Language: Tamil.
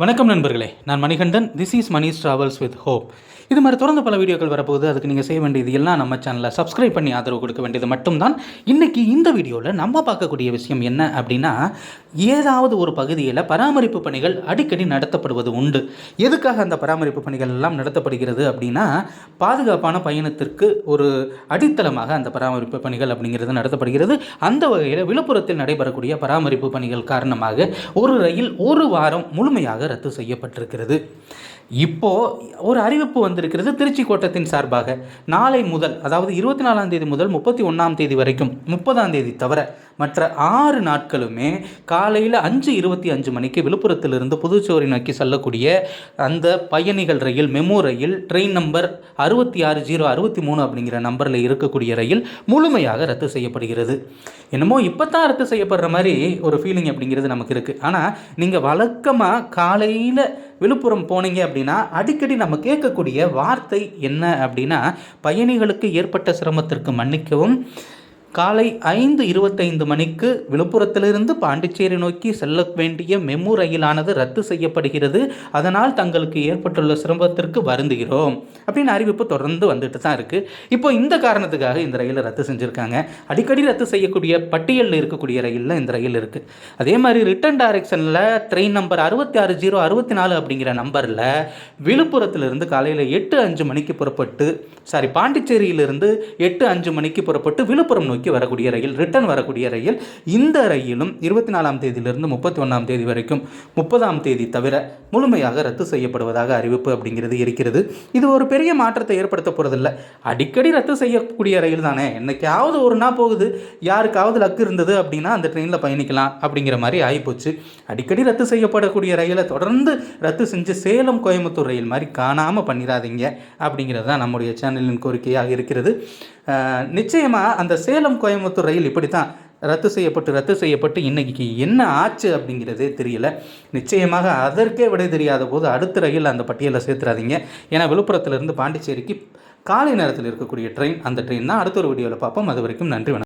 வணக்கம் நண்பர்களே. நான் Manikandan. This is Mani's travels with hope இது மாதிரி தொடர்ந்து பல வீடியோக்கள் வரப்போகுது. அதுக்கு நீங்கள் செய்ய வேண்டியது எல்லாம் நம்ம சேனலை சப்ஸ்கிரைப் பண்ணி ஆதரவு கொடுக்க வேண்டியது மட்டும்தான். இன்றைக்கி இந்த வீடியோவில் நம்ம பார்க்கக்கூடிய விஷயம் என்ன அப்படின்னா ஏதாவது ஒரு பகுதியில் பராமரிப்பு பணிகள் அடிக்கடி நடத்தப்படுவது உண்டு. எதுக்காக அந்த பராமரிப்பு பணிகள் எல்லாம் நடத்தப்படுகிறது அப்படின்னா பாதுகாப்பான பயணத்திற்கு ஒரு அடித்தளமாக அந்த பராமரிப்பு பணிகள் அப்படிங்கிறது நடத்தப்படுகிறது. அந்த வகையில் விழுப்புரத்தில் நடைபெறக்கூடிய பராமரிப்பு பணிகள் காரணமாக ஒரு ரயில் ஒரு வாரம் முழுமையாக ரத்து செய்யப்பட்டிருக்கிறது. இப்போ ஒரு அறிவிப்பு வந்திருக்கிறது திருச்சி கோட்டத்தின் சார்பாக. நாளை முதல் அதாவது இருபத்தி நாலாம் தேதி முதல் முப்பத்தி ஒன்றாம் தேதி வரைக்கும் முப்பதாம் தேதி தவிர மற்ற ஆறு நாட்களுமே காலையில் அஞ்சு இருபத்தி அஞ்சு மணிக்கு விழுப்புரத்திலிருந்து புதுச்சேரி நோக்கி செல்லக்கூடிய அந்த பயணிகள் ரயில் மெமோ ரயில் ட்ரெயின் நம்பர் அறுபத்தி ஆறு ஜீரோ அறுபத்தி மூணு அப்படிங்கிற நம்பரில் இருக்கக்கூடிய ரயில் முழுமையாக ரத்து செய்யப்படுகிறது. என்னமோ இப்போ தான் ரத்து செய்யப்படுற மாதிரி ஒரு ஃபீலிங் அப்படிங்கிறது நமக்கு இருக்குது ஆனால் நீங்கள் வழக்கமாக காலையில் விழுப்புரம் போனீங்க அப்படின்னா அடிக்கடி நம்ம கேட்கக்கூடிய வார்த்தை என்ன அப்படின்னா பயணிகளுக்கு ஏற்பட்ட சிரமத்திற்கு மன்னிக்கவும். காலை ஐந்து இருபத்தைந்து மணிக்கு விழுப்புரத்திலிருந்து பாண்டிச்சேரி நோக்கி செல்ல வேண்டிய மெமு ரயிலானது ரத்து செய்யப்படுகிறது. அதனால் தங்களுக்கு ஏற்பட்டுள்ள சிரமத்திற்கு வருந்துகிறோம். அப்படின்னு அறிவிப்பு தொடர்ந்து வந்துட்டு தான் இருக்குது இப்போ இந்த காரணத்துக்காக இந்த ரயிலை ரத்து செஞ்சுருக்காங்க. அடிக்கடி ரத்து செய்யக்கூடிய பட்டியலில் இருக்கக்கூடிய ரயிலில் இந்த ரயில் இருக்குது அதே மாதிரி ரிட்டன் டைரக்ஷனில் ட்ரெயின் நம்பர் அறுபத்தி ஆறு ஜீரோ அறுபத்தி நாலு அப்படிங்கிற நம்பரில் விழுப்புரத்திலிருந்து காலையில் எட்டு அஞ்சு மணிக்கு புறப்பட்டு சாரி பாண்டிச்சேரியிலிருந்து எட்டு அஞ்சு மணிக்கு புறப்பட்டு விழுப்புரம் நோக்கி நோக்கி வரக்கூடிய ரயில் ரிட்டர்ன் வரக்கூடிய ரயில் இந்த ரயிலும் இருபத்தி நாலாம் தேதியிலிருந்து முப்பத்தி ஒன்றாம் தேதி வரைக்கும் முப்பதாம் தேதி தவிர முழுமையாக ரத்து செய்யப்படுவதாக அறிவிப்பு அப்படிங்கிறது இருக்கிறது. இது ஒரு பெரிய மாற்றத்தை ஏற்படுத்த போகிறதில்ல அடிக்கடி ரத்து செய்யக்கூடிய ரயில் தானே. என்னைக்காவது ஒரு நாள் போகுது. யாருக்காவது லக்கு இருந்தது அப்படின்னா அந்த ட்ரெயினில் பயணிக்கலாம் அப்படிங்கிற மாதிரி ஆகிப்போச்சு அடிக்கடி ரத்து செய்யப்படக்கூடிய ரயிலை தொடர்ந்து ரத்து செஞ்சு சேலம் கோயம்புத்தூர் ரயில் மாதிரி காணாமல் பண்ணிடாதீங்க அப்படிங்கிறது தான் நம்முடைய சேனலின் கோரிக்கையாக இருக்கிறது. நிச்சயமாக அந்த சேலம் சேலம் கோயம்புத்தூர் ரயில் இப்படி தான் ரத்து செய்யப்பட்டு ரத்து செய்யப்பட்டு இன்றைக்கி என்ன ஆச்சு அப்படிங்கிறதே தெரியல. நிச்சயமாக அதற்கே விடை தெரியாத போது அடுத்த ரயில் அந்த பட்டியலில் சேர்த்துறாதீங்க. ஏன்னா விழுப்புரத்துலேருந்து பாண்டிச்சேரிக்கு காலை நேரத்தில் இருக்கக்கூடிய ட்ரெயின் அந்த ட்ரெயின் தான் அடுத்த ஒரு வீடியோவில் பார்ப்போம். அது வரைக்கும் நன்றி வணக்கம்.